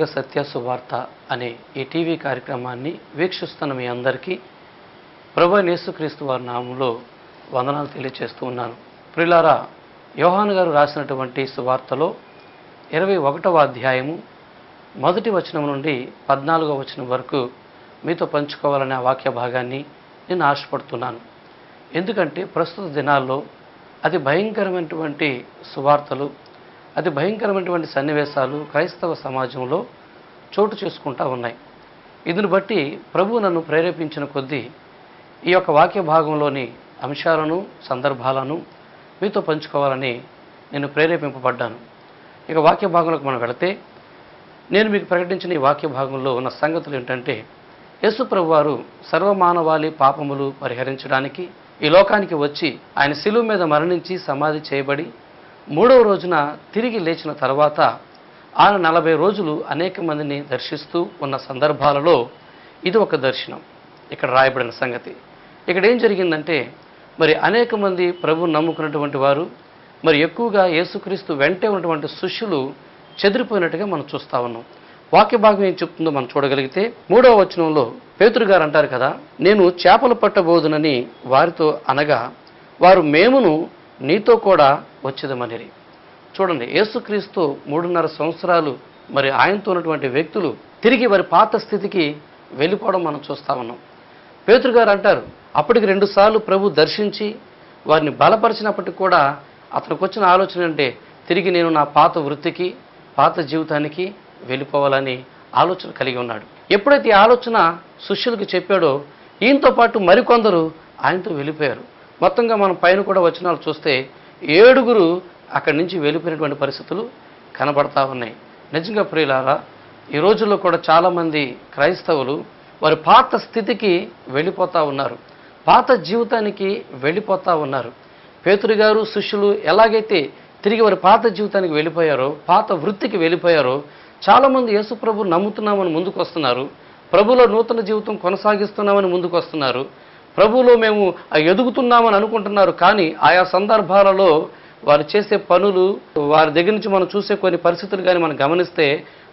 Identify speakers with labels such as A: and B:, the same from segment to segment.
A: సంఘ సత్య సువార్త అనే ఈ టీవీ కార్యక్రమాన్ని వీక్షిస్తున్న మీ అందరికీ ప్రభు యేసుక్రీస్తు వారి నామంలో వందనాలు తెలియజేస్తూ ఉన్నాను. ప్రిలారా యోహాన్ గారు రాసినటువంటి సువార్తలో ఇరవై ఒకటవ అధ్యాయము మొదటి వచనం నుండి పద్నాలుగవ వచనం వరకు మీతో పంచుకోవాలనే వాక్య భాగాన్ని నేను ఆశపడుతున్నాను. ఎందుకంటే ప్రస్తుత దినాల్లో అతి భయంకరమైనటువంటి సువార్తలు అతి భయంకరమైనటువంటి సన్నివేశాలు క్రైస్తవ సమాజంలో చోటు చేసుకుంటా ఉన్నాయి. ఇందును బట్టి ప్రభు నన్ను ప్రేరేపించిన కొద్దీ ఈ యొక్క వాక్య భాగంలోని అంశాలను సందర్భాలను మీతో పంచుకోవాలని నేను ప్రేరేపింపబడ్డాను. ఇక వాక్య భాగంలోకి మనం వెళితే నేను మీకు ప్రకటించిన ఈ వాక్య భాగంలో ఉన్న సంగతులు ఏంటంటే యేసు ప్రభు వారు సర్వమానవాళి పాపములు పరిహరించడానికి ఈ లోకానికి వచ్చి ఆయన శిలువు మీద మరణించి సమాధి చేయబడి మూడవ రోజున తిరిగి లేచిన తర్వాత ఆయన నలభై రోజులు అనేక మందిని దర్శిస్తూ ఉన్న సందర్భాలలో ఇది ఒక దర్శనం. ఇక్కడ రాయబడిన సంగతి. ఇక్కడ ఏం జరిగిందంటే మరి అనేక మంది ప్రభు నమ్ముకున్నటువంటి వారు మరి ఎక్కువగా యేసుక్రీస్తు వెంటే ఉన్నటువంటి శిష్యులు చెదిరిపోయినట్టుగా మనం చూస్తా ఉన్నాం. వాక్య భాగం ఏం చెప్తుందో మనం చూడగలిగితే మూడవ వచనంలో పేతురు గారు అంటారు కదా నేను చేపలు పట్టబోదునని వారితో అనగా వారు మేమును నీతో కూడా వచ్చేదమనిరి. చూడండి యేసుక్రీస్తు మూడున్నర సంవత్సరాలు మరి ఆయనతో ఉన్నటువంటి వ్యక్తులు తిరిగి వారి పాత స్థితికి వెళ్ళిపోవడం మనం చూస్తా ఉన్నాం. పేతురు గారు అంటారు అప్పటికి రెండుసార్లు ప్రభు దర్శించి వారిని బలపరిచినప్పటికి కూడా అతనికి వచ్చిన ఆలోచన అంటే తిరిగి నేను నా పాత వృత్తికి పాత జీవితానికి వెళ్ళిపోవాలని ఆలోచన కలిగి ఉన్నాడు. ఎప్పుడైతే ఈ ఆలోచన శిష్యులకు చెప్పాడో ఈయనతో పాటు మరికొందరు ఆయనతో వెళ్ళిపోయారు. మొత్తంగా మనం పైన కూడా వచనాలు చూస్తే ఏడుగురు అక్కడి నుంచి వెళ్ళిపోయినటువంటి పరిస్థితులు కనబడతా ఉన్నాయి. నిజంగా ప్రియులారా ఈ రోజుల్లో కూడా చాలామంది క్రైస్తవులు వారి పాత స్థితికి వెళ్ళిపోతా ఉన్నారు. పాత జీవితానికి వెళ్ళిపోతా ఉన్నారు. పేతురు గారు శిష్యులు ఎలాగైతే తిరిగి వారి పాత జీవితానికి వెళ్ళిపోయారో పాత వృత్తికి వెళ్ళిపోయారో చాలామంది యేసు ప్రభు నమ్ముతున్నామని ముందుకు వస్తున్నారు ప్రభులో నూతన జీవితం కొనసాగిస్తున్నామని ముందుకు వస్తున్నారు ప్రభులో మేము ఎదుగుతున్నామని అనుకుంటున్నారు. కానీ ఆయా సందర్భాలలో వారు చేసే పనులు వారి దగ్గర నుంచి మనం చూసే కొన్ని పరిస్థితులు కానీ మనం గమనిస్తే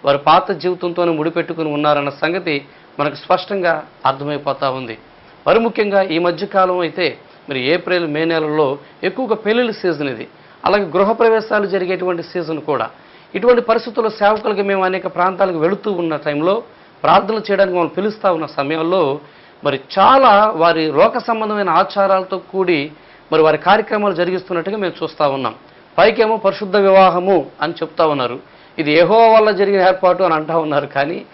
A: వారు పాత జీవితంతోనే ముడిపెట్టుకుని ఉన్నారన్న సంగతి మనకు స్పష్టంగా అర్థమైపోతా ఉంది. మరి ముఖ్యంగా ఈ మధ్యకాలం అయితే మరి ఏప్రిల్ మే నెలలో ఎక్కువగా పెళ్ళిళ్ళ సీజన్ ఇది. అలాగే గృహప్రవేశాలు జరిగేటువంటి సీజన్ కూడా. ఇటువంటి పరిస్థితుల్లో సేవకులకి మేము అనేక ప్రాంతాలకు వెళుతూ ఉన్న టైంలో ప్రార్థనలు చేయడానికి మనం పిలుస్తూ ఉన్న సమయంలో మరి చాలా వారి లోక సంబంధమైన ఆచారాలతో కూడి మరి వారి కార్యక్రమాలు జరిగిస్తున్నట్టుగా మేము చూస్తూ ఉన్నాం. పైకేమో పరిశుద్ధ వివాహము అని చెప్తా ఉన్నారు. ఇది ఏహో వల్ల జరిగిన ఏర్పాటు అని అంటా ఉన్నారు. కానీ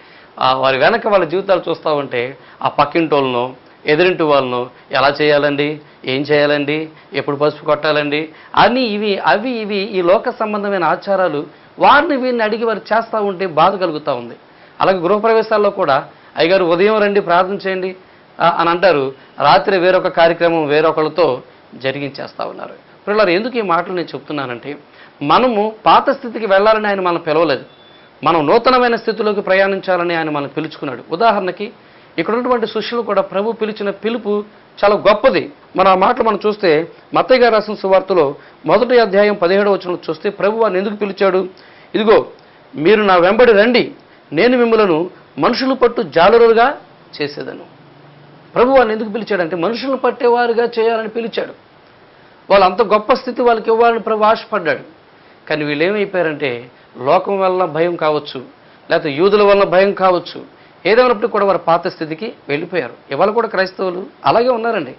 A: వారి వెనక వాళ్ళ జీవితాలు చూస్తూ ఉంటే ఆ పక్కింటోళ్ళను ఎదురింటి వాళ్ళను ఎలా చేయాలండి? ఏం చేయాలండి? ఎప్పుడు పసుపు కొట్టాలండి? అని ఇవి అవి ఇవి ఈ లోక సంబంధమైన ఆచారాలు వారిని వీరిని అడిగి వారు చేస్తూ ఉంటే బాధ కలుగుతూ ఉంది. అలాగే గృహప్రవేశాల్లో కూడా అయ్యగారు ఉదయం రండి ప్రార్థన చేయండి. అని అంటారు. రాత్రి వేరొక కార్యక్రమం వేరొకరితో జరిగించేస్తా ఉన్నారు. పిల్లలు ఎందుకు ఈ మాటలు నేను చెప్తున్నానంటే మనము పాత స్థితికి వెళ్ళాలని ఆయన మనం పిలవలేదు. మనం నూతనమైన స్థితిలోకి ప్రయాణించాలని ఆయన మనం పిలుచుకున్నాడు. ఉదాహరణకి ఇక్కడ ఉన్నటువంటి శిష్యులు కూడా ప్రభు పిలిచిన పిలుపు చాలా గొప్పది. మన ఆ మాటలు మనం చూస్తే మత్తయ్య గారు రాసిన సువార్తలో మొదటి అధ్యాయం పదిహేడవ వచనంలో చూస్తే ప్రభు వారిని ఎందుకు పిలిచాడు? ఇదిగో మీరు నా వెంబడి రండి. నేను మిమ్మలను మనుషులు పట్టు జాలరులుగా చేసేదను. ప్రభు వారిని ఎందుకు పిలిచాడంటే మనుషులను పట్టేవారుగా చేయాలని పిలిచాడు. వాళ్ళు అంత గొప్ప స్థితి వాళ్ళకి ఇవ్వాలని ప్రభు ఆశపడ్డాడు. కానీ వీళ్ళు ఏమైపోయారంటే లోకం వల్ల భయం కావచ్చు లేకపోతే యూదుల వల్ల భయం కావచ్చు ఏదైనప్పుడు కూడా వారి పాత స్థితికి వెళ్ళిపోయారు. ఇవాళ కూడా క్రైస్తవులు అలాగే ఉన్నారండి.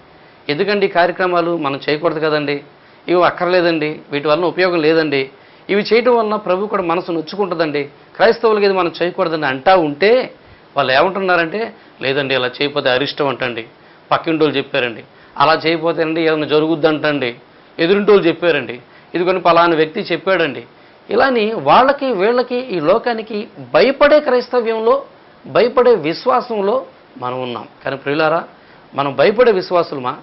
A: ఎందుకండి ఈ కార్యక్రమాలు మనం చేయకూడదు కదండి? ఇవి అక్కర్లేదండి వీటి వలన ఉపయోగం లేదండి. ఇవి చేయడం వలన ప్రభు కూడా మనసు నొచ్చుకుంటుందండి. క్రైస్తవులకి ఇది మనం చేయకూడదని అంటా ఉంటే వాళ్ళు ఏమంటున్నారంటే లేదండి ఇలా చేయకపోతే అరిష్టం అంటండి. పక్కింటోళ్ళు చెప్పారండి. అలా చేయకపోతే అండి ఏమైనా జరుగుద్దంటండి. ఎదురింటోళ్ళు చెప్పారండి. ఇదిగోని కొన్ని పలానా వ్యక్తి చెప్పాడండి. ఇలాని వాళ్ళకి వీళ్ళకి ఈ లోకానికి భయపడే క్రైస్తవ్యంలో భయపడే విశ్వాసంలో మనం ఉన్నాం. కానీ ప్రియులారా మనం భయపడే విశ్వాసులమా?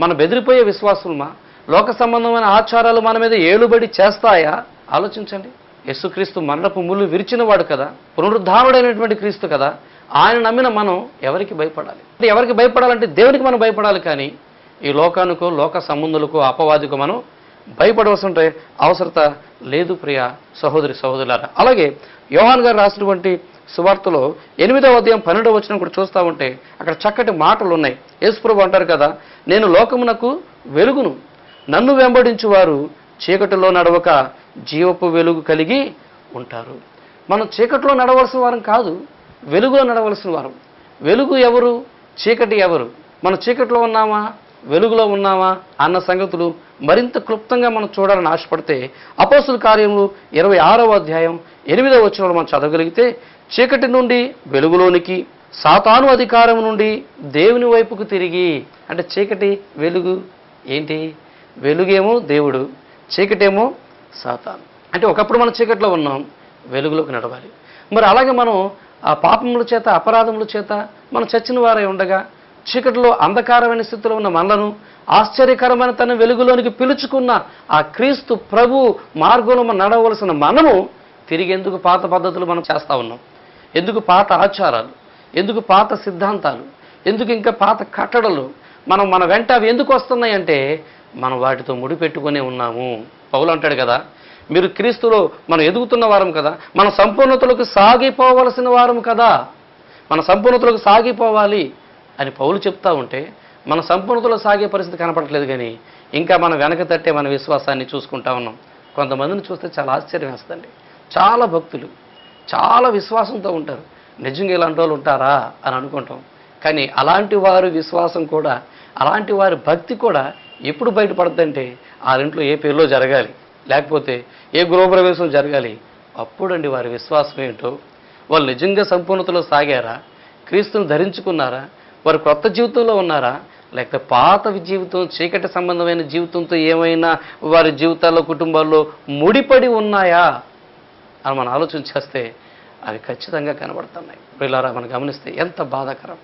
A: మనం బెదిరిపోయే విశ్వాసులమా? లోక సంబంధమైన ఆచారాలు మన మీద ఏలుబడి చేస్తాయా? ఆలోచించండి. యేసుక్రీస్తు మరణపు ముళ్ళు విరిచిన వాడు కదా పునరుద్ధారుడైనటువంటి క్రీస్తు కదా ఆయన నమ్మిన మనం ఎవరికి భయపడాలి? అంటే ఎవరికి భయపడాలంటే దేవునికి మనం భయపడాలి కానీ ఈ లోకానికో లోక సంబంధులకో అపవాదికో మనం భయపడవలసిన అవసరత లేదు ప్రియ సహోదరి సహోదరులారా. అలాగే యోహాన్ గారు రాసినటువంటి సువార్తలో ఎనిమిదవ ఉదయం పన్నెండవ వచ్చిన కూడా చూస్తూ ఉంటే అక్కడ చక్కటి మాటలు ఉన్నాయి. యేసుప్రభు అంటారు కదా నేను లోకమునకు వెలుగును నన్ను వెంబడించువారు చీకటిలో నడవక జీవపు వెలుగు కలిగి ఉంటారు. మనం చీకటిలో నడవలసిన వారం కాదు వెలుగులో నడవలసిన వారం. వెలుగు ఎవరు? చీకటి ఎవరు? మనం చీకటిలో ఉన్నామా? వెలుగులో ఉన్నామా? అన్న సంగతులు మరింత క్లుప్తంగా మనం చూడాలని ఆశపడితే అపోసుల కార్యములు ఇరవై ఆరవ అధ్యాయం ఎనిమిదవ వచనంలో మనం చదవగలిగితే చీకటి నుండి వెలుగులోనికి సాతాను అధికారం నుండి దేవుని వైపుకు తిరిగి అంటే చీకటి వెలుగు ఏంటి? వెలుగేమో దేవుడు. చీకటేమో సాతాన్. అంటే ఒకప్పుడు మనం చీకట్లో ఉన్నాం వెలుగులోకి నడవాలి. మరి అలాగే మనం ఆ పాపముల చేత అపరాధముల చేత మనం చచ్చిన వారై ఉండగా చీకటిలో అంధకారమైన స్థితిలో ఉన్న మనలను ఆశ్చర్యకరమైన తన వెలుగులోనికి పిలుచుకున్న ఆ క్రీస్తు ప్రభు మార్గంలో మనం నడవలసిన మనము తిరిగి ఎందుకు పాత పద్ధతులు మనం చేస్తా ఉన్నాం? ఎందుకు పాత ఆచారాలు? ఎందుకు పాత సిద్ధాంతాలు? ఎందుకు ఇంకా పాత కట్టడలు? మనం మన వెంట అవి ఎందుకు వస్తున్నాయి అంటే మనం వాటితో ముడిపెట్టుకునే ఉన్నాము. పౌలు అంటాడు కదా మీరు క్రీస్తులో మనం ఎదుగుతున్న వారం కదా మన సంపూర్ణతలకు సాగిపోవలసిన వారం కదా. మన సంపూర్ణతలకు సాగిపోవాలి అని పౌలు చెప్తా ఉంటే మన సంపూర్ణతలో సాగే పరిస్థితి కనపడట్లేదు కానీ ఇంకా మనం వెనక తట్టే మన విశ్వాసాన్ని చూసుకుంటా ఉన్నాం. కొంతమందిని చూస్తే చాలా ఆశ్చర్యం వేస్తుందండి. చాలా భక్తులు చాలా విశ్వాసంతో ఉంటారు. నిజంగా ఇలాంటి వాళ్ళు ఉంటారా అని అనుకుంటాం. కానీ అలాంటి వారి విశ్వాసం కూడా అలాంటి వారి భక్తి కూడా ఎప్పుడు బయటపడద్దంటే ఆ ఇంట్లో ఏ పేరులో జరగాలి లేకపోతే ఏ గృహప్రవేశం జరగాలి అప్పుడండి వారి విశ్వాసం ఏంటో వాళ్ళు నిజంగా సంపూర్ణతలో సాగారా? క్రీస్తును ధరించుకున్నారా? వారు కొత్త జీవితంలో ఉన్నారా? లేకపోతే పాత జీవితం చీకటి సంబంధమైన జీవితంతో ఏమైనా వారి జీవితాల్లో కుటుంబాల్లో ముడిపడి ఉన్నాయా? అని మనం ఆలోచన చేస్తే అవి ఖచ్చితంగా కనబడుతున్నాయి. పిల్లరా మనం గమనిస్తే ఎంత బాధాకరం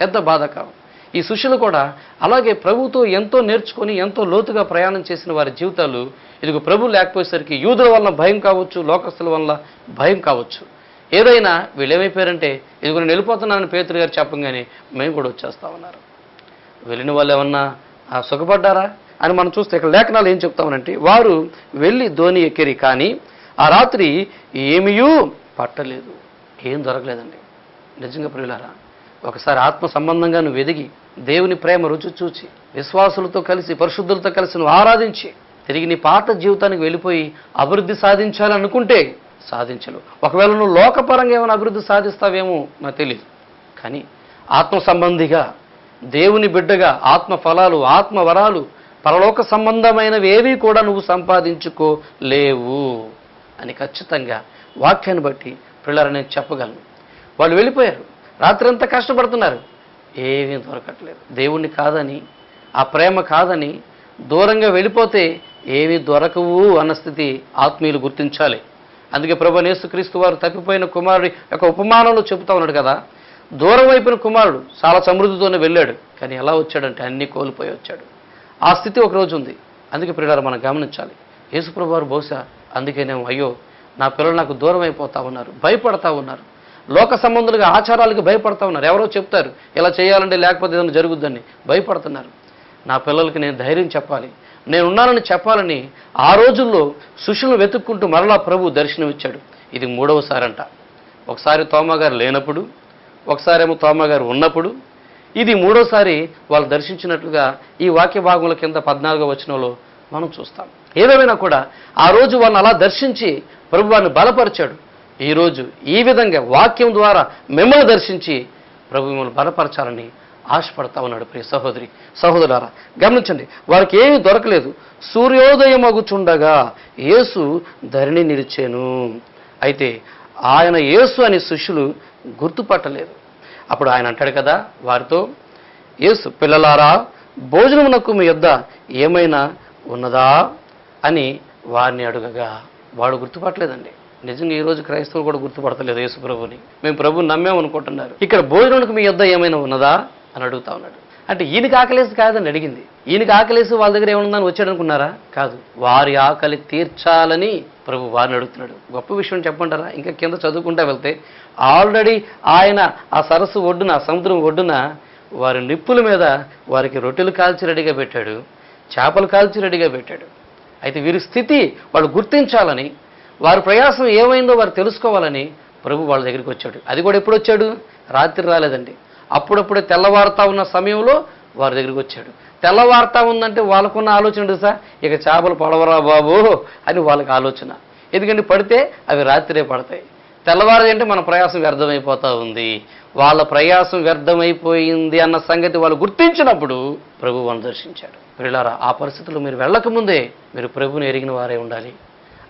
A: ఎంత బాధాకరం. ఈ శిష్యులు కూడా అలాగే ప్రభుతో ఎంతో నేర్చుకొని ఎంతో లోతుగా ప్రయాణం చేసిన వారి జీవితాలు ఇదిగో ప్రభు లేకపోయేసరికి యూదుల వలన భయం కావచ్చు లోకస్తుల వల్ల భయం కావచ్చు. ఏదైనా వీళ్ళు ఏమైపోయారంటే ఇదిగో నేను వెళ్ళిపోతున్నానని పేతురు గారు చెప్పంగానే మేము కూడా వచ్చేస్తా ఉన్నారు. వెళ్ళిన వాళ్ళు ఏమన్నా ఆ, సుఖపడ్డారా? అని మనం చూస్తే ఇక్కడ లేఖనాలు ఏం చెప్తామనంటే వారు వెళ్ళి ధోని ఎక్కిరి కానీ ఆ రాత్రి ఏమీయూ పట్టలేదు. ఏం దొరకలేదండి. నిజంగా ప్రియులారా ఒకసారి ఆత్మ సంబంధంగా నువ్వు ఎదిగి దేవుని ప్రేమ రుచి చూచి విశ్వాసులతో కలిసి పరిశుద్ధులతో కలిసి నువ్వు ఆరాధించి తిరిగి నీ పాత జీవితానికి వెళ్ళిపోయి అభివృద్ధి సాధించాలనుకుంటే సాధించలేవు ఒకవేళ నువ్వు లోకపరంగా ఏమైనా అభివృద్ధి సాధిస్తావేమో నాకు తెలియదు కానీ ఆత్మ సంబంధిగా దేవుని బిడ్డగా ఆత్మ ఫలాలు ఆత్మ వరాలు పరలోక సంబంధమైనవి ఏవి కూడా నువ్వు సంపాదించుకోలేవు అని ఖచ్చితంగా వాక్యాన్ని బట్టి పిల్లలు నేను చెప్పగలను. వాళ్ళు వెళ్ళిపోయారు. రాత్రంతా కష్టపడుతున్నారు. ఏమీ దొరకట్లేదు. దేవుణ్ణి కాదని ఆ ప్రేమ కాదని దూరంగా వెళ్ళిపోతే ఏమీ దొరకవు అన్న స్థితి ఆత్మీయులు గుర్తించాలి. అందుకే ప్రభు నేసుక్రీస్తు వారు తప్పిపోయిన కుమారుడి యొక్క ఉపమానంలో చెబుతా ఉన్నాడు కదా. దూరం వైపున కుమారుడు చాలా సమృద్ధితోనే వెళ్ళాడు. కానీ ఎలా వచ్చాడంటే అన్నీ కోల్పోయి వచ్చాడు. ఆ స్థితి ఒకరోజు ఉంది. అందుకే పిల్లలు మనం గమనించాలి. యేసుప్రభు వారు బహుశా అందుకేనేమో అయ్యో నా పిల్లలు నాకు దూరం అయిపోతా ఉన్నారు భయపడతా ఉన్నారు. లోక సంబంధులుగా ఆచారాలకు భయపడతా ఉన్నారు. ఎవరో చెప్తారు ఇలా చేయాలంటే లేకపోతే ఏదైనా జరుగుద్దని. భయపడుతున్నారు. నా పిల్లలకి నేను ధైర్యం చెప్పాలి. నేను ఉన్నానని చెప్పాలని ఆ రోజుల్లో శిష్యులను వెతుక్కుంటూ మరలా ప్రభు దర్శనమిచ్చాడు. ఇది మూడవసారంట ఒకసారి తోమగారు లేనప్పుడు ఒకసారేమో తోమగారు ఉన్నప్పుడు ఇది మూడోసారి వాళ్ళు దర్శించినట్లుగా ఈ వాక్య భాగముల కింద పద్నాలుగో వచనంలో మనం చూస్తాం. ఏదేమైనా కూడా ఆ రోజు వాళ్ళని అలా దర్శించి ప్రభు వారిని బలపరిచాడు. ఈరోజు ఈ విధంగా వాక్యం ద్వారా మిమ్మల్ని దర్శించి ప్రభు మిమ్మల్ని బలపరచాలని ఆశపడతా ఉన్నాడు ప్రియ సహోదరి సహోదరారా గమనించండి వారికి ఏమీ దొరకలేదు. సూర్యోదయం అగుచుండగా యేసు ధరణి నిలిచాను. అయితే ఆయన యేసు అనే శిష్యులు గుర్తుపట్టలేదు. అప్పుడు ఆయన అంటాడు కదా వారితో యేసు పిల్లలారా భోజనమునకు మీ యొద్ద ఏమైనా ఉన్నదా? అని వారిని అడుగగా. వాడు గుర్తుపట్టలేదండి. నిజంగా ఈ రోజు క్రైస్తవులు కూడా గుర్తుపడతలేదు యేసు ప్రభుని మేము ప్రభుని నమ్మేమనుకుంటున్నారు ఇక్కడ భోజనానికి మీ యొద్ద ఏమైనా ఉన్నదా? అని అడుగుతా ఉన్నాడు. అంటే ఈయనకి ఆకలేసి కాదని అడిగింది. ఈయనకి ఆకలేసి వాళ్ళ దగ్గర ఏమనుందని వచ్చాడు అనుకున్నారా? కాదు. వారి ఆకలి తీర్చాలని ప్రభు వారిని అడుగుతున్నాడు. గొప్ప విషయం చెప్పంటారా? ఇంకా కింద చదువుకుంటా వెళ్తే ఆల్రెడీ ఆయన ఆ సరస్సు ఒడ్డున సముద్రం ఒడ్డున వారి నిప్పుల మీద వారికి రొట్టెలు కాల్చి రెడీగా పెట్టాడు. చేపలు కాల్చి రెడీగా పెట్టాడు. అయితే వీరి స్థితి వాళ్ళు గుర్తించాలని వారి ప్రయాసం ఏమైందో వారు తెలుసుకోవాలని ప్రభు వాళ్ళ దగ్గరికి వచ్చాడు. అది కూడా ఎప్పుడు వచ్చాడు? రాత్రి రాలేదండి. అప్పుడప్పుడే తెల్లవారుతా ఉన్న సమయంలో వారి దగ్గరికి వచ్చాడు. తెల్లవారుతా ఉందంటే వాళ్ళకున్న ఆలోచన సార్? ఇక చేపలు పడవరా బాబు అని వాళ్ళకి ఆలోచన. ఎందుకంటే పడితే అవి రాత్రే పడతాయి. తెల్లవారు అంటే మన ప్రయాసం వ్యర్థమైపోతా ఉంది. వాళ్ళ ప్రయాసం వ్యర్థమైపోయింది అన్న సంగతి వాళ్ళు గుర్తించినప్పుడు ప్రభు వాళ్ళని దర్శించాడు. పిల్లారా ఆ పరిస్థితుల్లో మీరు వెళ్ళకముందే మీరు ప్రభుని ఎరిగిన వారే ఉండాలి.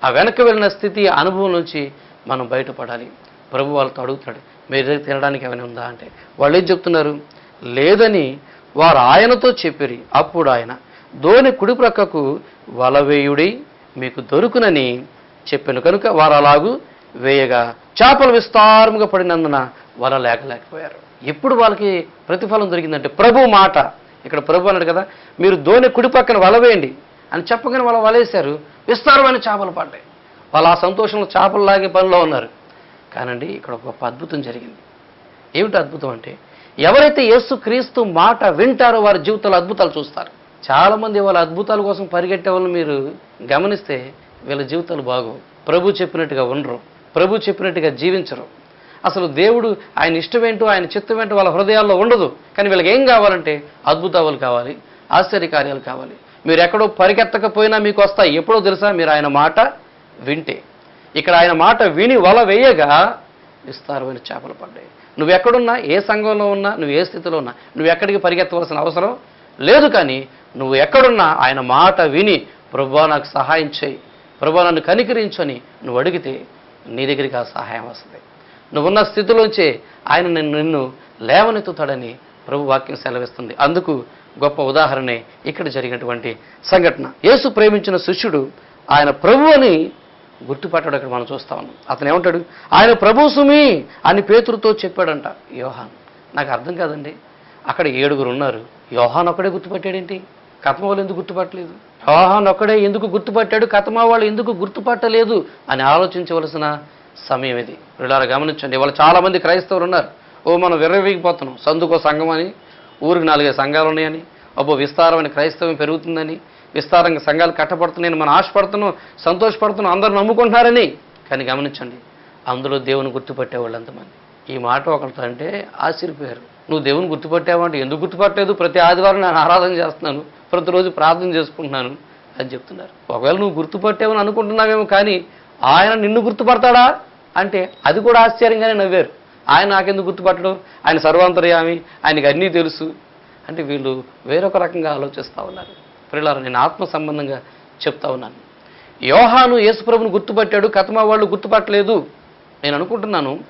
A: ఆ వెనక్కి వెళ్ళిన స్థితి ఆ అనుభవం నుంచి మనం బయటపడాలి. ప్రభు వాళ్ళతో అడుగుతాడు మీరు దగ్గర తినడానికి ఏమైనా ఉందా? అంటే వాళ్ళు ఏం చెప్తున్నారు? లేదని వారు ఆయనతో చెప్పిరి అప్పుడు ఆయన దోని కుడి ప్రక్కకు వలవేయుడి మీకు దొరుకునని చెప్పాను. కనుక వారు అలాగూ వేయగా చేపలు విస్తారముగా పడినందున వల లేకలేకపోయారు. ఎప్పుడు వాళ్ళకి ప్రతిఫలం దొరికిందంటే ప్రభు మాట. ఇక్కడ ప్రభు అన్నాడు కదా మీరు దోని కుడి పక్కన వల వేయండి అని చెప్పగానే వాళ్ళు వలేశారు. విస్తారమైన చేపలు పడ్డాయి. వాళ్ళు ఆ సంతోషంలో చేపలు లాగే పనిలో ఉన్నారు. కానండి ఇక్కడ ఒక గొప్ప అద్భుతం జరిగింది. ఏమిటి అద్భుతం అంటే ఎవరైతే యేసు క్రీస్తు మాట వింటారో వారి జీవితంలో అద్భుతాలు చూస్తారు. చాలా మంది వాళ్ళ అద్భుతాల కోసం పరిగెట్టే వాళ్ళని మీరు గమనిస్తే వీళ్ళ జీవితాలు బాగోవు. ప్రభు చెప్పినట్టుగా ఉండరు. ప్రభు చెప్పినట్టుగా జీవించరు. అసలు దేవుడు ఆయన ఇష్టమేంటో ఆయన చిత్తమేంటో వాళ్ళ హృదయాల్లో ఉండదు. కానీ వీళ్ళకి ఏం కావాలంటే అద్భుతాలు కావాలి ఆశ్చర్యకార్యాలు కావాలి. మీరు ఎక్కడో పరిగెత్తకపోయినా మీకు వస్తాయి ఎప్పుడో తెలుసా? మీరు ఆయన మాట వింటే. ఇక్కడ ఆయన మాట విని వల వేయగా విస్తారమైన చేపలు పడ్డాయి. నువ్వు ఎక్కడున్నా ఏ సంఘంలో ఉన్నా? నువ్వు ఏ స్థితిలో ఉన్నా? నువ్వు ఎక్కడికి పరిగెత్తవలసిన అవసరం లేదు కానీ నువ్వు ఎక్కడున్నా ఆయన మాట విని ప్రభా నాకు సహాయం చేయి. ప్రభా నన్ను కనికరించని నువ్వు అడిగితే నీ దగ్గరికి ఆ సహాయం వస్తుంది. నువ్వున్న స్థితిలోంచే ఆయన నిన్ను నిన్ను లేవనెత్తుతాడని ప్రభు వాక్యం సెలవిస్తుంది. అందుకు గొప్ప ఉదాహరణే ఇక్కడ జరిగినటువంటి సంఘటన. యేసు ప్రేమించిన శిష్యుడు ఆయన ప్రభు అని గుర్తుపట్టాడు అక్కడ మనం చూస్తా ఉన్నాం. అతను ఏమంటాడు? ఆయన ప్రభు సుమి అని పేతురుతో చెప్పాడంట యోహాన్. నాకు అర్థం కాదండి. అక్కడ ఏడుగురు ఉన్నారు. యోహాన్ ఒక్కడే గుర్తుపట్టాడేంటి? కథమ వాళ్ళు ఎందుకు గుర్తుపట్టలేదు? యోహాన్ ఒక్కడే ఎందుకు గుర్తుపట్టాడు? కథమా వాళ్ళు ఎందుకు గుర్తుపట్టలేదు? అని ఆలోచించవలసిన సమయం ఇది. వీళ్ళారా గమనించండి. వాళ్ళు చాలా మంది క్రైస్తవులు ఉన్నారు. ఓ మనం విర్రవీగిపోతున్నాం. సందుకో సంఘం అని ఊరికి నాలుగైదు సంఘాలు ఉన్నాయని అబ్బో విస్తారమైన క్రైస్తవం పెరుగుతుందని విస్తారంగా సంఘాలు కట్టబడుతున్నాయని మనం ఆశపడుతున్నాం సంతోషపడుతున్నాం అందరూ నమ్ముకుంటున్నారని. కానీ గమనించండి అందులో దేవుని గుర్తుపట్టేవాళ్ళు ఎంతమంది. ఈ మాట ఒకరితో అంటే ఆశ్చర్యపోయారు. నువ్వు దేవుని గుర్తుపట్టావంటే ఎందుకు గుర్తుపట్టలేదు? ప్రతి ఆదివారం నేను ఆరాధన చేస్తున్నాను ప్రతిరోజు ప్రార్థన చేసుకుంటున్నాను అని చెప్తున్నారు. ఒకవేళ నువ్వు గుర్తుపట్టావని అనుకుంటున్నావేమో కానీ ఆయన నిన్ను గుర్తుపడతాడా? అంటే అది కూడా ఆశ్చర్యంగానే నవ్వారు. ఆయన నాకెందుకు గుర్తుపట్టడం? ఆయన సర్వాంతర్యామి ఆయనకి అన్నీ తెలుసు. అంటే వీళ్ళు వేరొక రకంగా ఆలోచిస్తూ ఉన్నారు. పిల్లలు నేను ఆత్మ సంబంధంగా చెప్తా ఉన్నాను. యోహాను యేసుప్రభుని గుర్తుపట్టాడు కథమా వాళ్ళు గుర్తుపట్టలేదు. నేను అనుకుంటున్నాను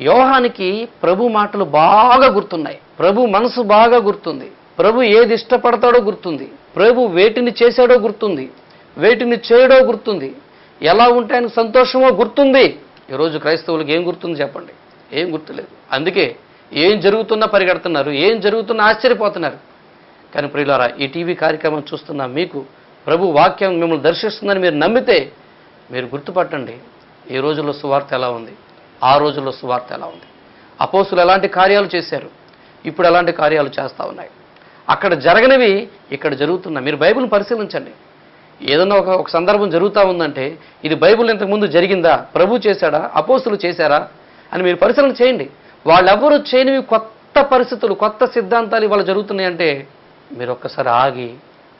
A: యోహానికి ప్రభు మాటలు బాగా గుర్తున్నాయి. ప్రభు మనసు బాగా గుర్తుంది. ప్రభు ఏది ఇష్టపడతాడో గుర్తుంది. ప్రభు వేటిని చేశాడో గుర్తుంది. వేటిని చేయడో గుర్తుంది. ఎలా ఉంటే ఆయనకు సంతోషమో గుర్తుంది. ఈరోజు క్రైస్తవులకు ఏం గుర్తుంది చెప్పండి. ఏం గుర్తులేదు. అందుకే ఏం జరుగుతున్నా పరిగెడుతున్నారు ఏం జరుగుతున్నా ఆశ్చర్యపోతున్నారు. కానీ ప్రియులారా ఈ టీవీ కార్యక్రమం చూస్తున్న మీకు ప్రభు వాక్యం మిమ్మల్ని దర్శిస్తుందని మీరు నమ్మితే మీరు గుర్తుపట్టండి. ఈ రోజుల్లో సువార్త ఎలా ఉంది? ఆ రోజుల్లో సువార్త ఎలా ఉంది? అపోసులు ఎలాంటి కార్యాలు చేశారు? ఇప్పుడు ఎలాంటి కార్యాలు చేస్తూ ఉన్నాయి? అక్కడ జరగనివి ఇక్కడ జరుగుతున్నాయి మీరు బైబిల్ని పరిశీలించండి. ఏదన్నా ఒక ఒక సందర్భం జరుగుతూ ఉందంటే ఇది బైబిల్ ఇంతకుముందు జరిగిందా? ప్రభు చేశాడా? అపోస్తులు చేశారా? అని మీరు పరిశీలన చేయండి. వాళ్ళెవరూ చేయనివి కొత్త పరిస్థితులు కొత్త సిద్ధాంతాలు ఇవాళ జరుగుతున్నాయంటే మీరు ఒక్కసారి ఆగి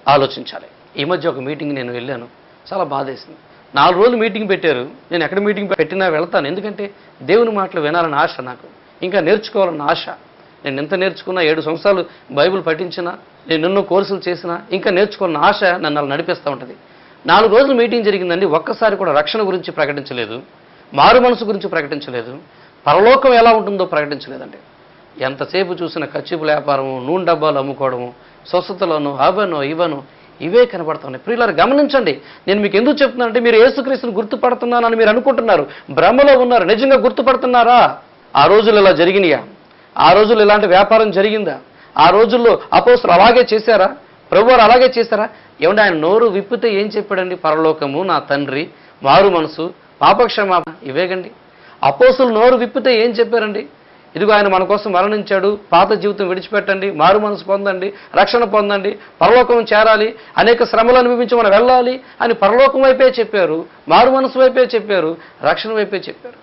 A: ఆలోచించాలి. ఈ మధ్య ఒక మీటింగ్ నేను వెళ్ళాను. చాలా బాధేసింది. నాలుగు రోజులు మీటింగ్ పెట్టారు. నేను ఎక్కడ మీటింగ్ పెట్టినా వెళ్తాను. ఎందుకంటే దేవుని మాటలు వినాలని ఆశ నాకు. ఇంకా నేర్చుకోవాలన్న ఆశ. నేను ఎంత నేర్చుకున్నా ఏడు సంవత్సరాలు బైబిల్ పఠించినా నేను ఎన్నో కోర్సులు చేసినా ఇంకా నేర్చుకోవాలన్న ఆశ నన్ను అలా నడిపిస్తూ ఉంటుంది. నాలుగు రోజులు మీటింగ్ జరిగిందండి. ఒక్కసారి కూడా రక్షణ గురించి ప్రకటించలేదు. మారు మనసు గురించి ప్రకటించలేదు. పరలోకం ఎలా ఉంటుందో ప్రకటించలేదండి. ఎంతసేపు చూసిన కచ్చిపు వ్యాపారము నూనె డబ్బాలు అమ్ముకోవడము స్వస్థతలను అవను ఇవను ఇవే కనబడుతున్నాయి ప్రియులారు గమనించండి. నేను మీకు ఎందుకు చెప్తున్నానంటే మీరు ఏసుక్రీస్తుని గుర్తుపడుతున్నానని మీరు అనుకుంటున్నారు. భ్రమలో ఉన్నారు. నిజంగా గుర్తుపడుతున్నారా? ఆ రోజులు ఇలా జరిగినాయా? ఆ రోజుల్లో ఇలాంటి వ్యాపారం జరిగిందా? ఆ రోజుల్లో అపోస్తులు అలాగే చేశారా? ప్రభువారు అలాగే చేశారా? ఏమంటే ఆయన నోరు విప్పితే ఏం చెప్పాడండి? పరలోకము నా తండ్రి మారు మనసు పాపక్షమాపణ ఇవేగండి. అపోసులు నోరు విప్పితే ఏం చెప్పారండి? ఇదిగో ఆయన మన కోసం మరణించాడు పాత జీవితం విడిచిపెట్టండి మారు మనసు పొందండి రక్షణ పొందండి పరలోకం చేరాలి అనేక శ్రమలు అనుభవించి మనం వెళ్ళాలి అని పరలోకం వైపే చెప్పారు మారు మనసు వైపే చెప్పారు రక్షణ వైపే చెప్పారు.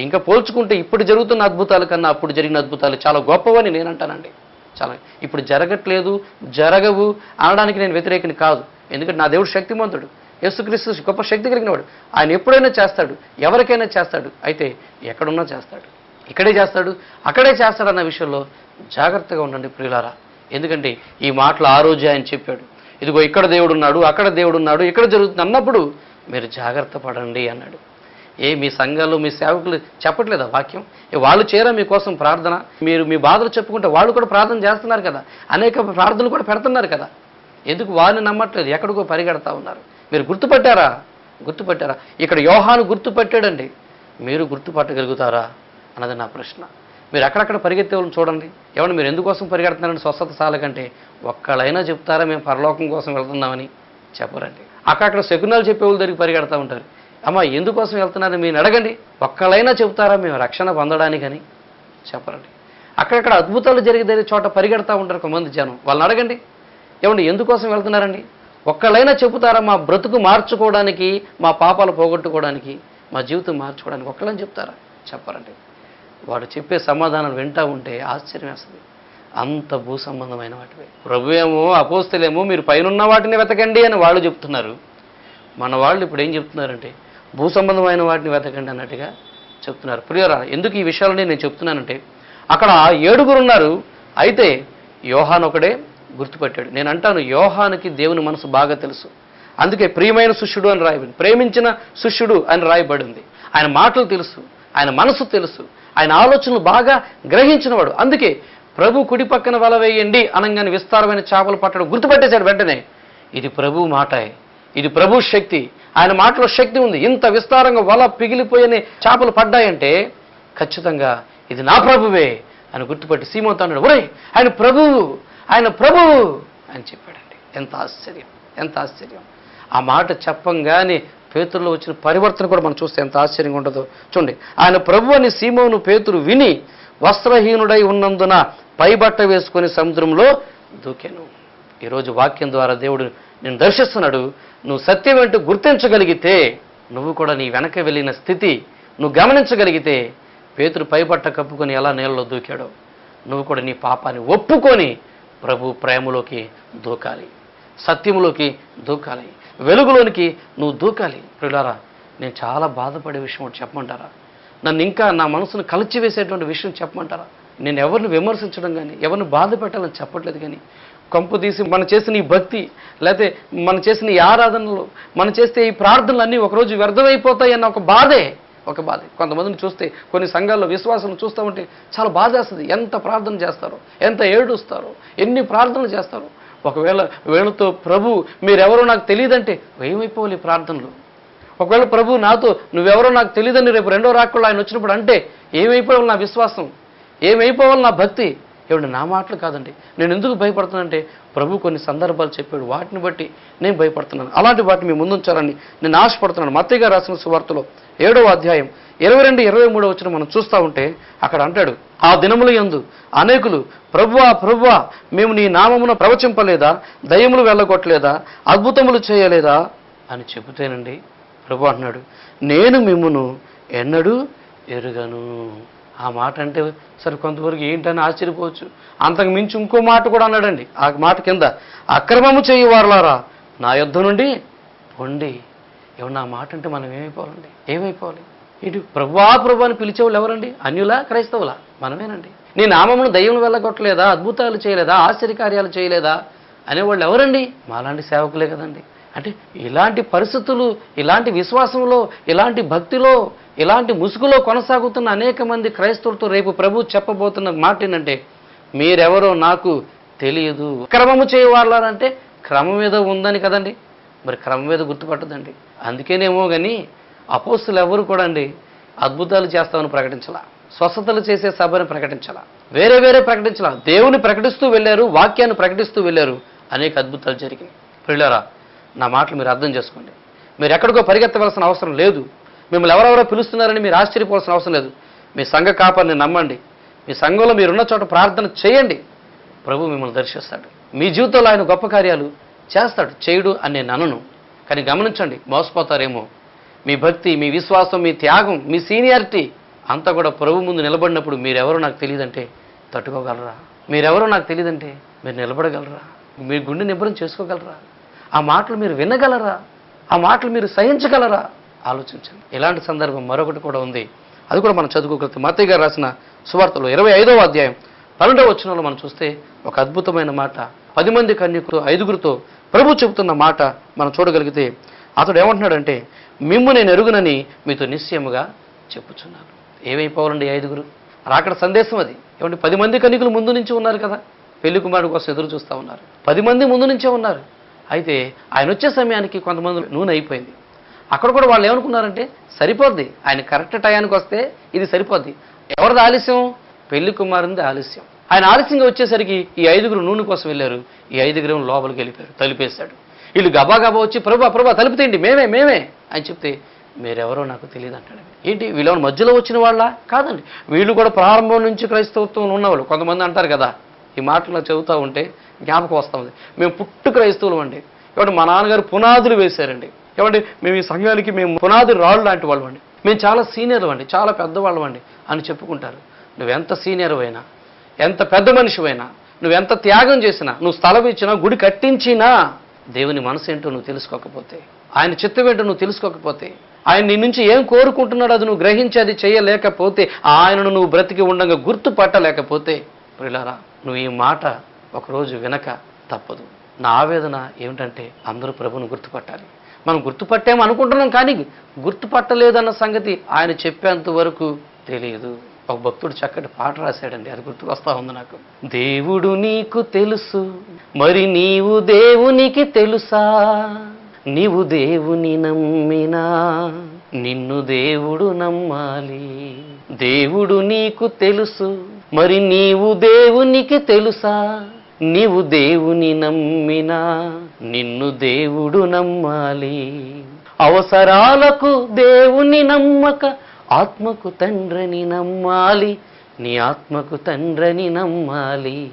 A: ఇంకా పోల్చుకుంటే ఇప్పుడు జరుగుతున్న అద్భుతాల కన్నా అప్పుడు జరిగిన అద్భుతాలు చాలా గొప్పవని నేను అంటానండి. చాలా ఇప్పుడు జరగట్లేదు జరగవు అనడానికి నేను వ్యతిరేకిని కాదు. ఎందుకంటే నా దేవుడు శక్తిమంతుడు. యేసుక్రీస్తు గొప్ప శక్తి కలిగిన వాడు. ఆయన ఎప్పుడైనా చేస్తాడు ఎవరికైనా చేస్తాడు అయితే ఎక్కడున్నా చేస్తాడు. ఇక్కడే చేస్తాడు అక్కడే చేస్తాడు అన్న విషయంలో జాగ్రత్తగా ఉండండి ప్రియులారా. ఎందుకంటే ఈ మాటలు ఆ రోజే ఆయన చెప్పాడు. ఇదిగో ఇక్కడ దేవుడు ఉన్నాడు అక్కడ దేవుడు ఉన్నాడు ఇక్కడ జరుగుతుంది అన్నప్పుడు మీరు జాగ్రత్త పడండి అన్నాడు. ఏ మీ సంఘాలు మీ సేవకులు చెప్పట్లేదా వాక్యం? ఏ వాళ్ళు చేరా మీకోసం ప్రార్థన? మీరు మీ బాధలు చెప్పుకుంటే వాళ్ళు కూడా ప్రార్థన చేస్తున్నారు కదా. అనేక ప్రార్థనలు కూడా పెడుతున్నారు కదా. ఎందుకు వారిని నమ్మట్లేదు? ఎక్కడికో పరిగెడతా ఉన్నారు. మీరు గుర్తుపట్టారా? గుర్తుపట్టారా? ఇక్కడ యోహాను గుర్తుపట్టాడండి. మీరు గుర్తుపట్టగలుగుతారా? అన్నది నా ప్రశ్న. మీరు అక్కడక్కడ పరిగెత్తే వాళ్ళని చూడండి. ఏమన్నా మీరు ఎందుకోసం పరిగెడుతున్నారని స్వస్థత సాలకంటే ఒక్కళ్ళైనా చెప్తారా మేము పరలోకం కోసం వెళ్తున్నామని? చెప్పరండి. అక్కడక్కడ శకునాలు చెప్పేవాళ్ళు దగ్గరికి పరిగెడతా ఉంటారు. అమ్మ ఎందుకోసం వెళ్తున్నారని మీరు అడగండి. ఒక్కళ్ళైనా చెప్తారా మేము రక్షణ పొందడానికని? చెప్పరండి. అక్కడక్కడ అద్భుతాలు జరిగే చోట పరిగెడతా ఉంటారు కొంతమంది జనం. వాళ్ళని అడగండి. ఏమండి ఎందుకోసం వెళ్తున్నారండి? ఒక్కళ్ళైనా చెబుతారా మా బ్రతుకు మార్చుకోవడానికి మా పాపాలు పోగొట్టుకోవడానికి మా జీవితం మార్చుకోవడానికి ఒక్కళ్ళని చెప్తారా? చెప్పారండి. వాడు చెప్పే సమాధానం వింటా ఉంటే ఆశ్చర్యం వేస్తుంది. అంత భూ సంబంధమైన వాటివే. ప్రభు ఏమో అపోస్తలేమో మీరు పైనున్న వాటిని వెతకండి అని వాళ్ళు చెప్తున్నారు. మన వాళ్ళు ఇప్పుడు ఏం చెప్తున్నారంటే భూ సంబంధమైన వాటిని వెతకండి అన్నట్టుగా చెప్తున్నారు. ప్రియరా ఎందుకు ఈ విషయాలని నేను చెప్తున్నానంటే అక్కడ ఏడుగురు ఉన్నారు. అయితే యోహాన్ ఒకడే గుర్తుపట్టాడు. నేను అంటాను యోహానికి దేవుని మనసు బాగా తెలుసు. అందుకే ప్రియమైన శిష్యుడు అని రాయబడింది ప్రేమించిన శిష్యుడు అని రాయబడింది. ఆయన మాటలు తెలుసు ఆయన మనసు తెలుసు ఆయన ఆలోచనలు బాగా గ్రహించినవాడు. అందుకే ప్రభు కుడి పక్కన వల వేయండి అనగానే విస్తారమైన చేపలు పట్టడం గుర్తుపట్టేశాడు వెంటనే. ఇది ప్రభు మాట. ఇది ప్రభు శక్తి. ఆయన మాటలో శక్తి ఉంది. ఇంత విస్తారంగా వల పిగిలిపోయని చేపలు పడ్డాయంటే ఖచ్చితంగా ఇది నా ప్రభువే అని గుర్తుపట్టి సీమోతో అన్నాడు ఒరే ఆయన ప్రభువు ఆయన ప్రభువు అని చెప్పాడండి. ఎంత ఆశ్చర్యం ఎంత ఆశ్చర్యం. ఆ మాట చెప్పంగానే పేతుల్లో వచ్చిన పరివర్తన కూడా మనం చూస్తే ఎంత ఆశ్చర్యంగా ఉండదు చూడండి. ఆయన ప్రభు అని సీమోను పేతురు విని వస్త్రహీనుడై ఉన్నందున పైబట్ట వేసుకొని సముద్రంలో దూకెను. ఈరోజు వాక్యం ద్వారా దేవుడు నేను దర్శిస్తున్నాడు. నువ్వు సత్యం ఏంటో గుర్తించగలిగితే నువ్వు కూడా నీ వెనక వెళ్ళిన స్థితి నువ్వు గమనించగలిగితే పేతురు పైబట్ట కప్పుకొని ఎలా నీళ్ళలో దూకాడో. నువ్వు కూడా నీ పాపాన్ని ఒప్పుకొని ప్రభు ప్రేమలోకి దూకాలి. సత్యంలోకి దూకాలి. వెలుగులోనికి నువ్వు దూకాలి. ప్రియులారా నేను చాలా బాధపడే విషయం ఒకటి చెప్పమంటారా? నన్ను ఇంకా నా మనసును కలిచివేసేటువంటి విషయం చెప్పమంటారా? నేను ఎవరిని విమర్శించడం కానీ ఎవరిని బాధ పెట్టాలని చెప్పట్లేదు కానీ కంపు తీసి మనం చేసిన ఈ భక్తి లేకపోతే మనం చేసిన ఈ ఆరాధనలు మనం చేస్తే ఈ ప్రార్థనలు అన్నీ ఒకరోజు వ్యర్థమైపోతాయి అన్న ఒక బాధే. ఒక బాధ. కొంతమందిని చూస్తే కొన్ని సంఘాల్లో విశ్వాసం చూస్తామంటే చాలా బాధ వేస్తుంది. ఎంత ప్రార్థన చేస్తారో ఎంత ఏడుస్తారో ఎన్ని ప్రార్థనలు చేస్తారో. ఒకవేళ వీళ్ళతో ప్రభు మీరెవరో నాకు తెలియదంటే ఏమైపోవాలి ప్రార్థనలు? ఒకవేళ ప్రభు నాతో నువ్వెవరో నాకు తెలియదని రేపు రెండో రాకుండా ఆయన వచ్చినప్పుడు అంటే ఏమైపోవాలి నా విశ్వాసం? ఏమైపోవాలి నా భక్తి? ఏమండి నా మాటలు కాదండి. నేను ఎందుకు భయపడుతున్నానంటే ప్రభు కొన్ని సందర్భాలు చెప్పాడు. వాటిని బట్టి నేను భయపడుతున్నాను. అలాంటి వాటిని మీ ముందుంచాలని నేను ఆశపడుతున్నాను. మత్తయ్య గారు రాసిన సువార్తలో ఏడవ అధ్యాయం ఇరవై రెండు ఇరవై మూడో వచ్చిన మనం చూస్తూ ఉంటే అక్కడ అంటాడు ఆ దినముల ఎందు అనేకులు ప్రభువా ప్రభువా మేము నీ నామమున ప్రవచింపలేదా? దయములు వెళ్ళగొట్టలేదా? అద్భుతములు చేయలేదా? అని చెబుతేనండి ప్రభు అంటున్నాడు నేను మిమ్మును ఎన్నడూ ఎరుగను. ఆ మాట అంటే సరే కొంతవరకు ఏంటని ఆశ్చర్యపోవచ్చు. అంతకు మించి ఇంకో మాట కూడా అన్నాడండి ఆ మాట కింద అక్రమము చేయవారులారా నా యుద్ధం నుండి పొండి. ఏమన్నా మాట అంటే మనం ఏమైపోవాలండి? ఏమైపోవాలి? ఇటు ప్రభా ప్రభు అని పిలిచేవాళ్ళు ఎవరండి? అన్యులా క్రైస్తవులా? మనమేనండి. నీ నామమును దయ్యం వెళ్ళగొట్టలేదా? అద్భుతాలు చేయలేదా? ఆశ్చర్యకార్యాలు చేయలేదా? అనేవాళ్ళు ఎవరండి? మాలాంటి సేవకులే కదండి. అంటే ఇలాంటి పరిస్థితులు ఇలాంటి విశ్వాసంలో ఇలాంటి భక్తిలో ఇలాంటి ముసుగులో కొనసాగుతున్న అనేక మంది క్రైస్తవులతో రేపు ప్రభు చెప్పబోతున్న మాట ఏంటంటే మీరెవరో నాకు తెలియదు. క్రమము చేయవాళ్ళంటే క్రమం ఏదో ఉందని కదండి. మరి క్రమం మీద గుర్తుపట్టదండి. అందుకేనేమో కానీ అపోస్తులు ఎవరు కూడా అండి అద్భుతాలు చేస్తామని ప్రకటించాల. స్వస్థతలు చేసే సభని ప్రకటించాల. వేరే వేరే ప్రకటించాల. దేవుని ప్రకటిస్తూ వెళ్ళారు వాక్యాన్ని ప్రకటిస్తూ వెళ్ళారు. అనేక అద్భుతాలు జరిగాయి పిల్లరా నా మాటలు మీరు అర్థం చేసుకోండి. మీరు ఎక్కడికో పరిగెత్తవలసిన అవసరం లేదు. మిమ్మల్ని ఎవరెవరో పిలుస్తున్నారని మీరు ఆశ్చర్యపోవాల్సిన అవసరం లేదు. మీ సంఘ కాపరిని నమ్మండి. మీ సంఘంలో మీరున్న చోట ప్రార్థన చేయండి. ప్రభు మిమ్మల్ని దర్శిస్తాడు. మీ జీవితంలో ఆయన గొప్ప కార్యాలు చేస్తాడు చేయుడు అనే ననను. కానీ గమనించండి మోసపోతారేమో. మీ భక్తి మీ విశ్వాసం మీ త్యాగం మీ సీనియారిటీ అంతా కూడా ప్రభు ముందు నిలబడినప్పుడు మీరెవరో నాకు తెలియదంటే తట్టుకోగలరా? మీరెవరో నాకు తెలియదంటే మీరు నిలబడగలరా? మీ గుండె నిబ్బరం చేసుకోగలరా? ఆ మాటలు మీరు వినగలరా? ఆ మాటలు మీరు సహించగలరా? ఆలోచించండి. ఇలాంటి సందర్భం మరొకటి కూడా ఉంది. అది కూడా మనం చదువుకోగలుగుతాం మతయ్య గారు రాసిన సువార్తలో ఇరవై ఐదవ అధ్యాయం పన్నెండవ వచనంలో మనం చూస్తే ఒక అద్భుతమైన మాట. పది మంది కన్యకులు ఐదుగురితో ప్రభు చెబుతున్న మాట మనం చూడగలిగితే అతడు ఏమంటున్నాడంటే మిమ్ము నేను ఎరుగునని మీతో నిశ్చయముగా చెప్పుచున్నాను. ఏమైపోవాలండి ఐదుగురు? రాకడ సందేశం అది. ఏమంటే పది మంది కనికులు ముందు నుంచి ఉన్నారు కదా. పెళ్ళి కుమారుడు కోసం ఎదురు చూస్తూ ఉన్నారు. పది మంది ముందు నుంచే ఉన్నారు. అయితే ఆయన వచ్చే సమయానికి కొంతమంది నూనె అయిపోయింది. అక్కడ కూడా వాళ్ళు ఏమనుకున్నారంటే సరిపోద్ది. ఆయన కరెక్ట్ టయానికి వస్తే ఇది సరిపోద్ది. ఎవరిది ఆలస్యం? పెళ్ళి కుమారుంది ఆలస్యం. ఆయన ఆలస్యంగా వచ్చేసరికి ఈ ఐదుగురు నూనె కోసం వెళ్ళారు. ఈ ఐదుగురు లోపలికి వెళ్ళిపోయారు తలిపేశాడు. వీళ్ళు గబా గబా వచ్చి ప్రభా ప్రభా తలుపుతేండి మేమే మేమే అని చెప్తే మీరెవరో నాకు తెలియదు అంటాడు. ఏంటి వీళ్ళని మధ్యలో వచ్చిన వాళ్ళ? కాదండి. వీళ్ళు కూడా ప్రారంభం నుంచి క్రైస్తవత్వం ఉన్నవాళ్ళు. కొంతమంది అంటారు కదా ఈ మాటలు చదువుతూ ఉంటే జ్ఞాపకం వస్తూ ఉంది. మేము పుట్టు క్రైస్తవులు అండి. కాబట్టి మా నాన్నగారు పునాదులు వేశారండి. ఏమంటే మేము ఈ సంఘానికి మేము పునాది రాళ్ళు లాంటి వాళ్ళం అండి మేము చాలా సీనియర్లు అండి చాలా పెద్దవాళ్ళం అండి అని చెప్పుకుంటారు. నువ్వెంత సీనియర్ అయినా ఎంత పెద్ద మనిషివైనా నువ్వెంత త్యాగం చేసినా నువ్వు స్థలం ఇచ్చినా గుడి కట్టించినా దేవుని మనసు ఏంటో నువ్వు తెలుసుకోకపోతే ఆయన చిత్తం ఏంటో నువ్వు తెలుసుకోకపోతే ఆయన నీ నుంచి ఏం కోరుకుంటున్నాడో అది నువ్వు గ్రహించి అది చేయలేకపోతే ఆయనను నువ్వు బ్రతికి ఉండగా గుర్తుపట్టలేకపోతే ప్రిలారా నువ్వు ఈ మాట ఒకరోజు వినక తప్పదు. నా ఆవేదన ఏమిటంటే అందరూ ప్రభును గుర్తుపట్టాలి. మనం గుర్తుపట్టాము అనుకుంటున్నాం కానీ గుర్తుపట్టలేదన్న సంగతి ఆయన చెప్పేంత వరకు తెలియదు. ఒక భక్తుడు చక్కటి పాట రాశాడండి. అది గుర్తుకొస్తా ఉంది నాకు. దేవుడు నీకు తెలుసు మరి నీవు దేవునికి తెలుసా? నీవు దేవుని నమ్మినా? నిన్ను దేవుడు నమ్మాలి. దేవుడు నీకు తెలుసు మరి నీవు దేవునికి తెలుసా? నీవు దేవుని నమ్మినా? నిన్ను దేవుడు నమ్మాలి. అవసరాలకు దేవుని నమ్మక ఆత్మకు తండ్రిని నమ్మాలి నీ ఆత్మకు తండ్రిని నమ్మాలి.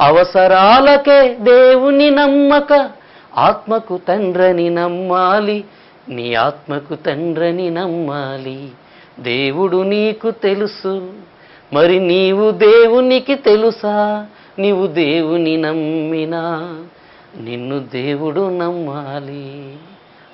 A: అవసరాలకే దేవుని నమ్మక ఆత్మకు తండ్రిని నమ్మాలి నీ ఆత్మకు తండ్రిని నమ్మాలి. దేవుడు నీకు తెలుసు మరి నీవు దేవునికి తెలుసా? నీవు దేవుని నమ్మినా? నిన్ను దేవుడు నమ్మాలి.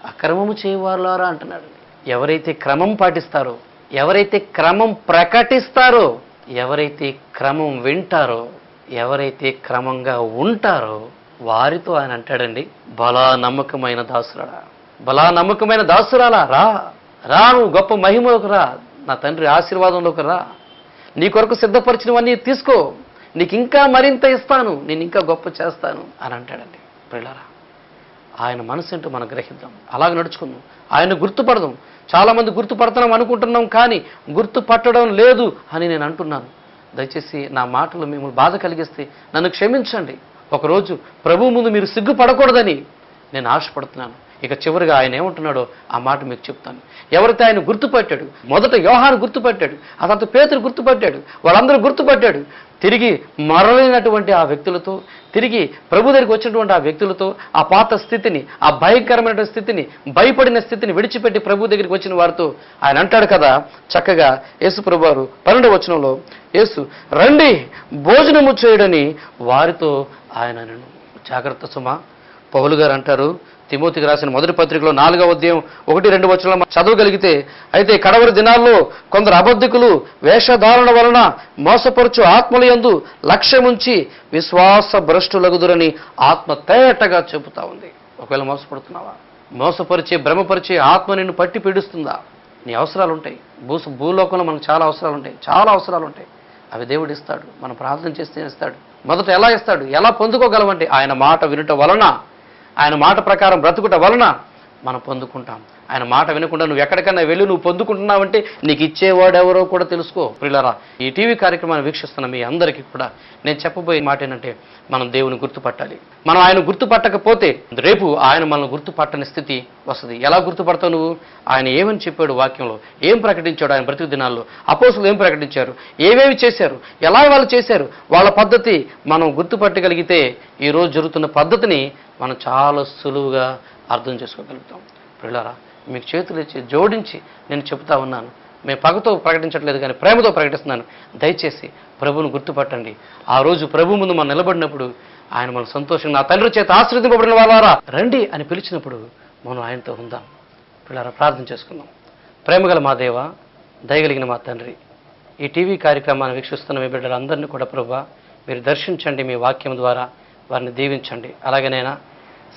A: అక్రమము చేయవారులారా అంటున్నాడు. ఎవరైతే క్రమం పాటిస్తారో ఎవరైతే క్రమం ప్రకటిస్తారో ఎవరైతే క్రమం వింటారో ఎవరైతే క్రమంగా ఉంటారో వారితో ఆయన అంటాడండి బలా నమ్మకమైన దాసురాడా బలా నమ్మకమైన దాసురాలా రా రా నువ్వు గొప్ప మహిమలోకి రా నా తండ్రి ఆశీర్వాదంలోకి రా నీ కొరకు సిద్ధపరిచినవన్నీ తీసుకో నీకు ఇంకా మరింత ఇస్తాను నేను ఇంకా గొప్ప చేస్తాను అని అంటాడండి. పిల్లరా ఆయన మనసు ఏంటో మనం గ్రహిద్దాం. అలాగ నడుచుకుందాం. ఆయన గుర్తుపడదాం. చాలామంది గుర్తుపడుతున్నాం అనుకుంటున్నాం కానీ గుర్తుపట్టడం లేదు అని నేను అంటున్నాను. దయచేసి నా మాటలు మిమ్మల్ని బాధ కలిగిస్తే నన్ను క్షమించండి. ఒకరోజు ప్రభు ముందు మీరు సిగ్గుపడకూడదని నేను ఆశపడుతున్నాను. ఇక చివరిగా ఆయన ఏమంటున్నాడో ఆ మాట మీకు చెప్తాను. ఎవరైతే ఆయన గుర్తుపట్టాడు మొదట వ్యవహారం గుర్తుపట్టాడు ఆ తర్వాత పేతులు గుర్తుపట్టాడు వాళ్ళందరూ గుర్తుపట్టాడు తిరిగి మరలైనటువంటి ఆ వ్యక్తులతో తిరిగి ప్రభు దగ్గరికి వచ్చినటువంటి ఆ వ్యక్తులతో ఆ పాత స్థితిని ఆ భయంకరమైన స్థితిని భయపడిన స్థితిని విడిచిపెట్టి ప్రభు దగ్గరికి వచ్చిన వారితో ఆయన అంటాడు కదా చక్కగా యేసు ప్రభు వారు పన్నెండవ వచనంలో యేసు రండి భోజనము చేయడని వారితో ఆయన జాగ్రత్త సుమ పౌలు గారు అంటారు తిమోతికి రాసిన మొదటి పత్రికలో నాలుగవ అధ్యాయం ఒకటి రెండు వచ్చిన మనం చదవగలిగితే అయితే కడవరి దినాల్లో కొందరు అబద్ధికులు వేషధారణ వలన మోసపరచు ఆత్మల యందు లక్ష్యముంచి విశ్వాస భ్రష్టులగుదురని ఆత్మ తేటగా చెబుతా ఉంది. ఒకవేళ మోసపడుతున్నావా? మోసపరిచే భ్రమపరిచే ఆత్మ నిన్ను పట్టి పీడిస్తుందా? నీ అవసరాలు ఉంటాయి భూ భూలోకంలో మనకు చాలా అవసరాలు ఉంటాయి చాలా అవసరాలు ఉంటాయి అవి దేవుడు ఇస్తాడు. మనం ప్రార్థన చేస్తే ఇస్తాడు. మొదట ఎలా ఇస్తాడు? ఎలా పొందుకోగలమంటే ఆయన మాట వినుట వలన ఆయన మాట ప్రకారం బ్రతుకుట వలన మనం పొందుకుంటాం. ఆయన మాట వినకుండా నువ్వు ఎక్కడికైనా వెళ్ళి నువ్వు పొందుకుంటున్నావంటే నీకు ఇచ్చేవాడు ఎవరో కూడా తెలుసుకో ప్రిలరా ఈ టీవీ కార్యక్రమాన్ని వీక్షిస్తున్న మీ అందరికీ కూడా నేను చెప్పబోయే మాట ఏంటంటే మనం దేవుని గుర్తుపట్టాలి. మనం ఆయన గుర్తుపట్టకపోతే రేపు ఆయన మనల్ని గుర్తుపట్టని స్థితి వస్తుంది. ఎలా గుర్తుపడతావు నువ్వు? ఆయన ఏమని చెప్పాడు వాక్యంలో? ఏం ప్రకటించాడు ఆయన బ్రతుకు దినాల్లో? అపోసులు ఏం ప్రకటించారు? ఏవేవి చేశారు? ఎలా వాళ్ళు చేశారు? వాళ్ళ పద్ధతి మనం గుర్తుపట్టగలిగితే ఈరోజు జరుగుతున్న పద్ధతిని మనం చాలా సులువుగా అర్థం చేసుకోగలుగుతాం. పిల్లరా మీకు చేతులు ఇచ్చి జోడించి నేను చెబుతా ఉన్నాను. మేము పగతో ప్రకటించట్లేదు కానీ ప్రేమతో ప్రకటిస్తున్నాను. దయచేసి ప్రభువును గుర్తుపట్టండి. ఆ రోజు ప్రభు ముందు మనం నిలబడినప్పుడు ఆయన మన సంతోషంగా నా తండ్రి చేత ఆశ్రదింపబడిన వాళ్ళారా రండి అని పిలిచినప్పుడు మనం ఆయనతో ఉందాం. పిల్లరా ప్రార్థన చేసుకుందాం. ప్రేమగల మా దేవ దయగలిగిన మా తండ్రి ఈ టీవీ కార్యక్రమాన్ని వీక్షిస్తున్న మీ బిడ్డలందరినీ కూడా ప్రభా మీరు దర్శించండి మీ వాక్యం ద్వారా వారిని దీవించండి. అలాగేనైనా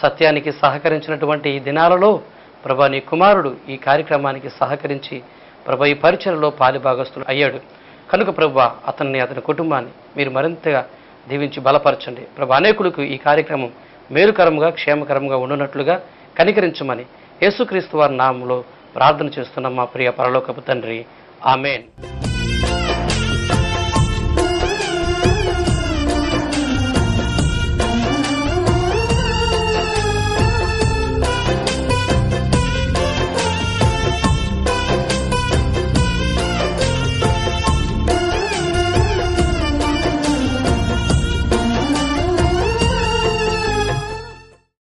A: సత్యానికి సహకరించినటువంటి ఈ దినాలలో ప్రభా నీ కుమారుడు ఈ కార్యక్రమానికి సహకరించి ప్రభా ఈ పరిచయలో పాలిభాగస్తులు అయ్యాడు. కనుక ప్రభు అతన్ని అతని కుటుంబాన్ని మీరు మరింతగా దీవించి బలపరచండి. ప్రభు అనేకులకు ఈ కార్యక్రమం మేలుకరంగా క్షేమకరంగా ఉండునట్లుగా కనికరించమని యేసుక్రీస్తు వారి నామంలో ప్రార్థన చేస్తున్న మా ప్రియ పరలోకపు తండ్రి. ఆమెన్.